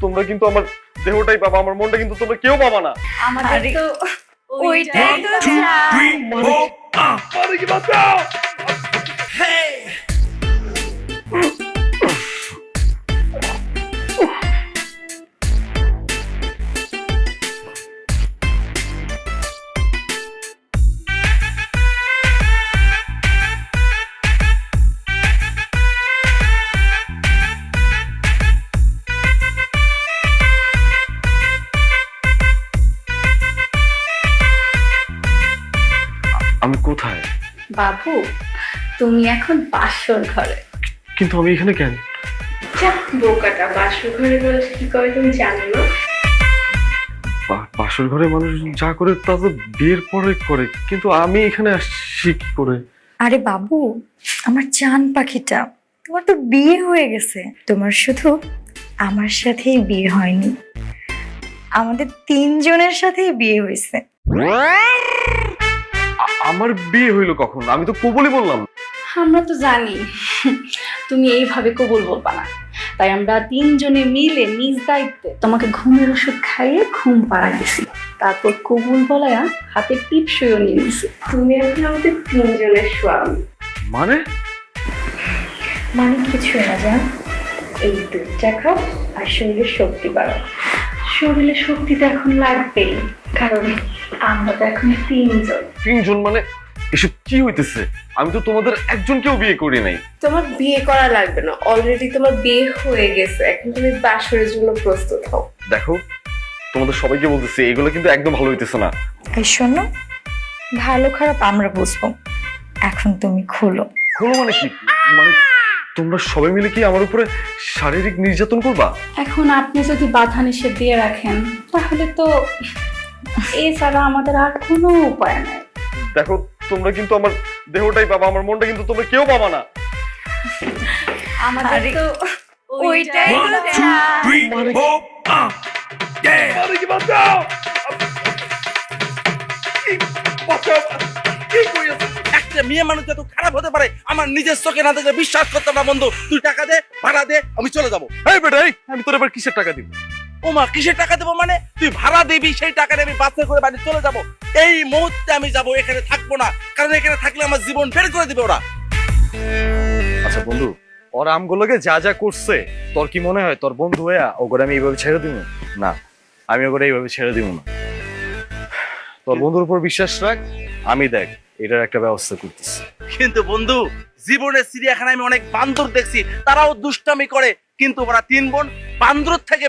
তোমরা কিন্তু আমার দেহটাই পাবা আমার মনটা কিন্তু তোমরা কেউ পাবা না। আমাদের তো ওইটাই তো চাই। আরে কি বাঁচাও বাবু তুমি এখন বাসর ঘরে। কিন্তু আমি এখানে কেন? যা বোকাটা বাসর ঘরে গেলে কি করে তুমি জানো? না বাসর ঘরে মানুষ যা করে তা তো বিয়ের পরে করে কিন্তু আমি এখানে আসছি কি করে? আরে বাবু আমার চান পাখিটা তোমার তো বিয়ে হয়ে গেছে। তোমার শুধু আমার সাথেই বিয়ে হয়নি। আমাদের তিনজনের সাথেই বিয়ে হয়েছে। আমার বিয়ে হইল কখন? আমি তো কবলই বললাম আমরা তো জানি তুমি এইভাবে কবুল বলবা না। তাই আমরা তিনজনে মিলে নিজ দায়িত্বে তোমাকে ঘুমের ওষুধ খাইয়ে ঘুম পাড়া দিছি। তারপর কবুল বলায়া হাতে টিপ টিপসইও নিয়ে নিছি। তুমি এখন আমাদের তিনজনের স্বামী। মানে? মানে কিছুই না জান। এই দুধটা খাও আর শরীরের শক্তি বাড়াও। শরীরে শক্তি তো এখন লাগবেই কারণ আমরা তো এখন তিনজন। তিনজন মানে এসব কি হইতেছে? আমি তো তোমাদের একজনকেও বিয়ে করি নাই। তোমার বিয়ে করা লাগবে না অলরেডি তোমার বিয়ে হয়ে গেছে এখন তুমি বাসরের জন্য প্রস্তুত হও। দেখো তোমাদের সবাইকে বলতেছি এগুলো কিন্তু একদম ভালো হইতেছে না। এই শোনো ভালো খারাপ আমরা বুঝব এখন তুমি খোলো। কোনো মানে কি? মানে তোমরা সবাই মিলে কি আমার উপরে শারীরিক নির্যাতন করবা? এখন আপনি যদি বাধা নিষেধ দিয়ে রাখেন তাহলে তো এছাড়া আমাদের আর কোনো উপায় নেই। দেখো তোমরা কিন্তু আমার দেহটাই পাবা আমার মনটা কিন্তু তোমরা কেউ পাবা না। আমাদের তো ওইটাই। বাঁচাও বাঁচাও কি? একটা মেয়ে মানুষ এত খারাপ হতে পারে আমার নিজের চোখে না দেখলে বিশ্বাস করতাম না বন্ধু। তুই টাকা দে ভাড়া দে আমি চলে যাব। এই আমি তোর এবার কিসের টাকা দিব? ও মা কিসের টাকা দেবো মানে? তুই ভাড়া দিবি সেই টাকা দিয়ে আমি বাসে করে বাড়ি চলে যাব। এই মুহূর্তে আমি যাব এখানে থাকব না। কারণ এখানে থাকলে আমার জীবন বের করে দিবে ওরা। আচ্ছা বন্ধু ওর আমগুলোকে যা যা করছে তোর কি মনে হয় তোর বন্ধু হইয়া ওগুলো আমি এইভাবে ছেড়ে দিব? না আমি ওগুলো এইভাবে ছেড়ে দিব না। তোর বন্ধুর উপর বিশ্বাস রাখ আমি দেখ এটার একটা ব্যবস্থা করতেছি। কিন্তু বন্ধু জীবনের চিড়িয়াখানায় আমি অনেক বান্দর দেখছি, তারাও দুষ্টামি করে, কিন্তু ওরা তিন বোন বান্দর থেকে